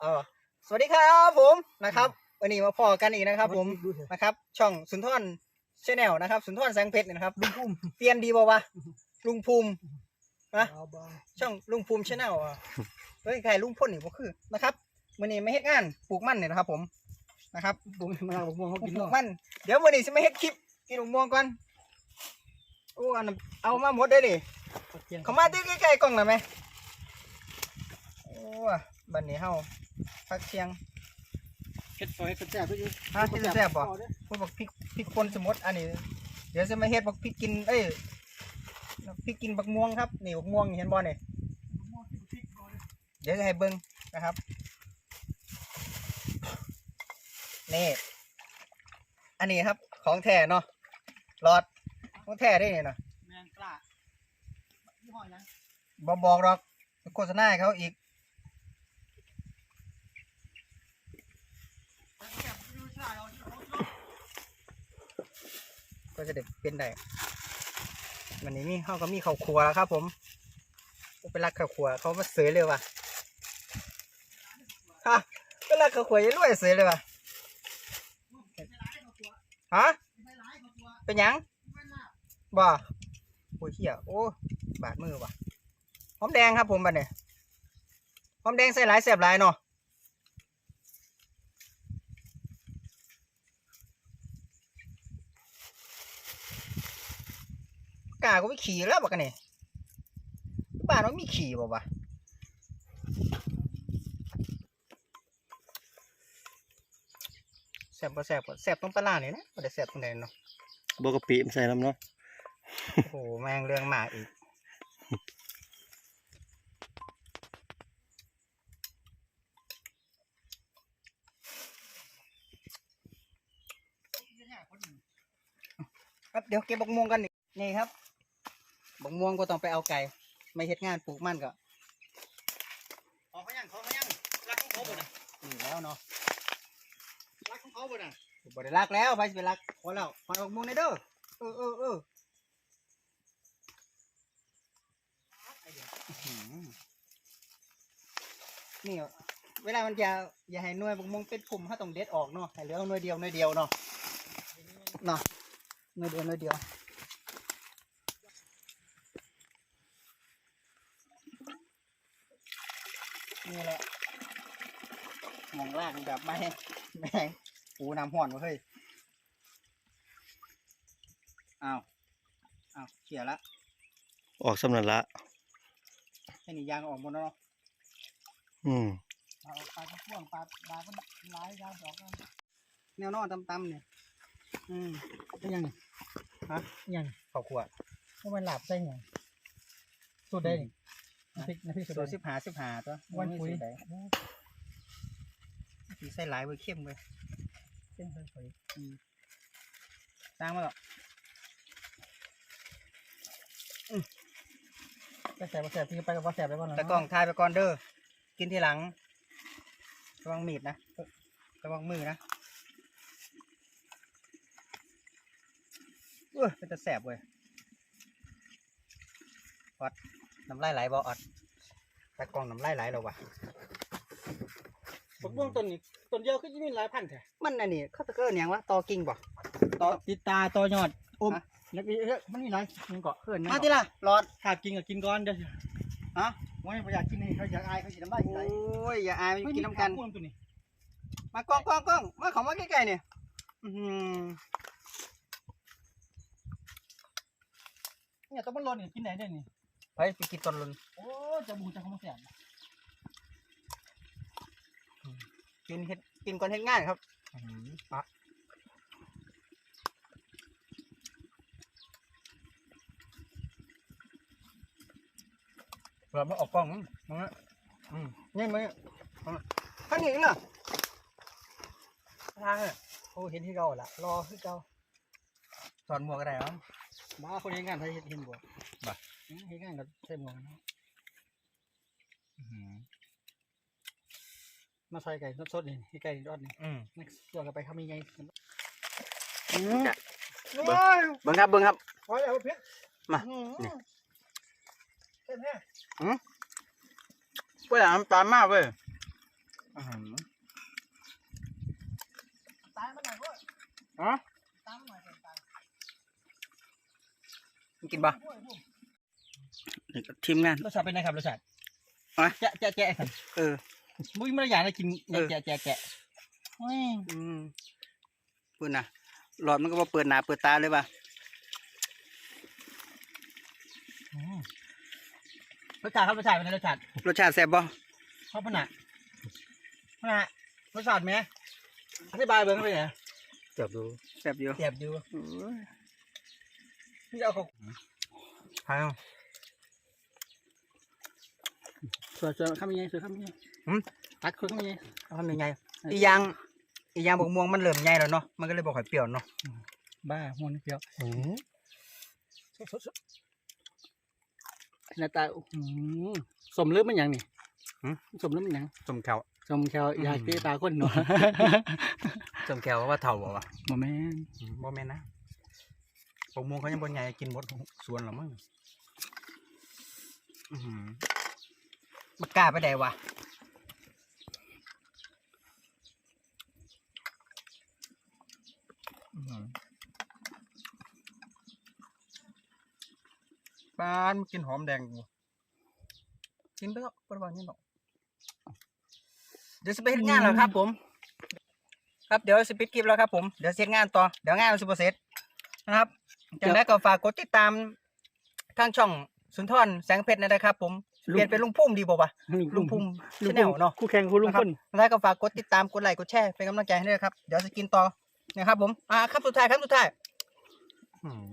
เออสวัสดีครับผมนะครับวันนี้มาพอกันอีกนะครับ ผมดูเถอะนะครับ ช่องสุนทรชาแนลนะครับ สุนทรแสงเพชรนะครับลุงพุ่มเปลี่ยนดีบ่วะลุงภูมินะเอาบ้างช่องลุงภูมิชาแนลอะเฮ้ยใครลุงพ่นนี่ก็คือนะครับวันนี้ไม่เฮ็ดงานปลูกมันเนี่ยนะครับ ผมนะครับผมมาบอกม่วงเขาปกินลูเนาะกมันเดี๋ยววันนี้จะไม่เฮ็ดคลิปกินหมม่วงก่อนโอ้อันนั้นเอามาหมดได้ดิเที่ยงเขามาที่ใกล้ๆกล้องหน่อยไหมโอ้บันนี้เฮา พักเชียงเฮ็ดซอยเฮ็ดแซ่บด้วยอยู่ฮะที่จะแซ่บบ่เอาเด้อพวกบักพริกพริกป่นสมุดอันนี้ เดี๋ยวจะมาเฮ็ดบักพริกกินเอ้ยพริกกินบักม่วงครับนี่บักม่วงนี่เห็นบ่เนี่ยเดี๋ยวจะให้เบิ่งนะครับนี่อันนี้ครับของแท้เนาะหลอดของแท้ได้เนี่ยเนาะแมงกล้ายี่ห้อหยังบอบอกหรอกโฆษณาให้เขาอีก แซ่บอยู่ใช่เอาเอาเอา ก็จะเด็เป็นได้วันนี้มีเขาก็มีข้าวครัวแล้วครับ ผมเป็นรักข้าวครัวเขามาเสยเลยว่ะฮะเป็นรักข้าวครัวอยังรวยเสยเลยว่ะฮะเป็นยังบ่โอ้ยเหี้ยโอ้บาดมือว่ะหอมแดงครับผมบัดเนี่ยหอมแดงใส่หลายแสบหลายเนาะาก็ไม่ขี่แล้วบักกันนี่บ้านมันมีขี่บ่วะแสบบ่แสบบ่แสบตรงปลาร้านี่นะบ่ได้แสบตรงไหนเนาะบกกะปิมันใส่น้ำเนาะโอ้โหแม่งเรื่องหมาอีกครับเดี๋ยวเก็บบักม่วงกันนี่นี่ครับ บักม่วงก็ต้องไปเอาไก่ไม่เฮ็ดงานปลูกมันก็ขอเขายังขอเขายังรักของเขาบ่น่ะนี่แล้วเนาะรักของเขาบ่น่ะบ่ได้รักแล้วไปสิไปรักพอแล้วพอบักม่วงในเด้อเออเออเอออื้อหือนี่เวลามันจะอย่าให้หน่วยบักม่วงเป็นกลุ่มถ้าต้องเด็ดออกเนาะให้เหลือหน่วยเดียวหน่วยเดียวเนาะเนาะหน่วยเดียวหน่วยเดียว นี่แหละหมองล่างแบบไม่แม่งปูน้ำห่อนวะเฮ้ยอ้าวอ้าวเขี่ยละออกสำนันละแค่นี้ยางออกหมดแล้วเนาะอืมเอาปลาพ่วงปลาปลาก็หลายยาวดอกกันแนวนอนตำๆเนี่ยอืมเป็นยังไงฮะยังข้าวขวดเพราะมันหลับใส่หยังสูตรได้นี่น้ำ พริกน้ำพริกสูตรสูได้สิบหาสิบหาตัววันมีปุ๋ยสูตรใดสีใส่หลายไว้เข้มเลยเส้นใส่สร้างมาหรอกไปแสบไปแสบที่ไปกับว่าแสบไปบ้างแต่กล้องทายไปก่อนเด้อกินทีหลังระวังมีดนะระวังมือนะเออเป็นจะแสบเว้ยออด น้ำลายไหลบ่ออดแต่กล้องน้ำลายไหลแล้ววะบักม่วงต้นนี้ต้นเดียวก็จะมีหลายพันแท้มันอันนี้เขาตะเกินยังวะตอกิ่งบ่ต่อติดตาต่อยอดอมฮะแล้วมีเยอะมันมีหลายยังเกาะเกินมาทีละหลอดถ้ากินก็กินก่อนเดี๋ยวฮะไม่อยากกินนี่เขาอยากอายเขาสิน้ำลายโอไหล้ยอย่าอายมันกินน้ำกันม่วงตัวนี้มากล้องกล้องกล้องมาของมาใกล้ๆเนี่ยอื้อหือเนี่ยต้องมันร้อนเนี่ยกินไหนได้นี่ ไปไปกินต้นลุนโอ้จะบูจะเขามาแสบกินเฮ็ดกินก่อนเฮ็ดง่ายครับอะเราไม่ออกกล้องมั้งมั้งอืมนี่มั้งข้างนี้เหรอทางอะโอ้เห็นที่เก่าละรอคือเก่าถอดหมวกก็ได้เหรอบ้าคนเห็นงานไทยเห็นเห็นบ่บ่อืม เห็นงานกับใส่หมวกนะมาใส่ไก่สดๆนี่ให้ไก่รอดนี่อืมนักส่วนกับไปเขามีไงอืมโอ้ยเบิ้งครับเบิ้งครับ พอแล้วเพี้ยมาอืนี่ เต็มแน่เว้ยน้ำตาลมากเว้ยอื้อหือ ตายมาหน่อยเว้ยอ๋อตายมาหน่อยเถอะตายมึงกินปะโอ้ยพวก นี่ก็ทีมงานรสชาติเป็นไงครับรสชาติอะแจะแจะแจะครับเออมุ้ยไม่ได้อยากให้กินเออแจะแจะแจะโอ้ยอืมเปิดนะหลอดมันก็มาเปิดหนาเปิดตาเลยป่ะอืมรสชาติครับรสชาติเป็นไงรสชาติรสชาติแซ่บบ่ข้าวพนะพนะรสชาติไหมอธิบายเบิ้งไปเนี่ยจับดูแซ่บอยู่เสียบอยู่โอ้ยพี่เอาเขาพัง สวยสวยข้ามยังไงสวยข้ามยังไงหืม ตัดคนข้ามยังไงเอาทำยังไงอีกอย่างอีกอย่างบกม่วงมันเริ่มใหญ่แล้วเนาะมันก็เลยบอกข่อยเปรี้ยวเนาะบ้าหัวนี่เปรี้ยวอืมหน้าตาอื้อหือสมลืมมันหยังนี่สมลืมมันหยังสมแขว สมแควอยากเตะตาคนหนูสมแขวว่าเท่าบ่วะบ่แม่นอืมบ่แม่นนะบกม่วงเขายังบ่ใหญ่กินหมดสวนหรอมั้งอื้อหือ บักกล้าไปได้วะอื้อหือบ้านกินหอมแดงกินไปแล้วบ่ได้ว่าหยังหรอกเดี๋ยวจะไปเฮ็ดงานแล้วครับผม ครับเดี๋ยวสปิดคลิปแล้วครับผมเดี๋ยวเสร็จงานต่อเดี๋ยวงานมันสุเปร์เสร็จนะครับจากนั้นก็ฝากกดติดตามทางช่องสุนทรแสงเพชรนะครับผม เปลี่ยนเป็นลุงพุ่มดีบ่วะลุงพุ่มชแนลเนาะคู่แข่งคุณลุงนะครัพบลแล้วก็ฝากกดติดตามกดไลค์กดแชร์เป็นกำลังใจให้ด้วยครับ เดี๋ยวจะกินต่อนะครับผมอ่าครับสุดท้ายครับสุดท้ายอืม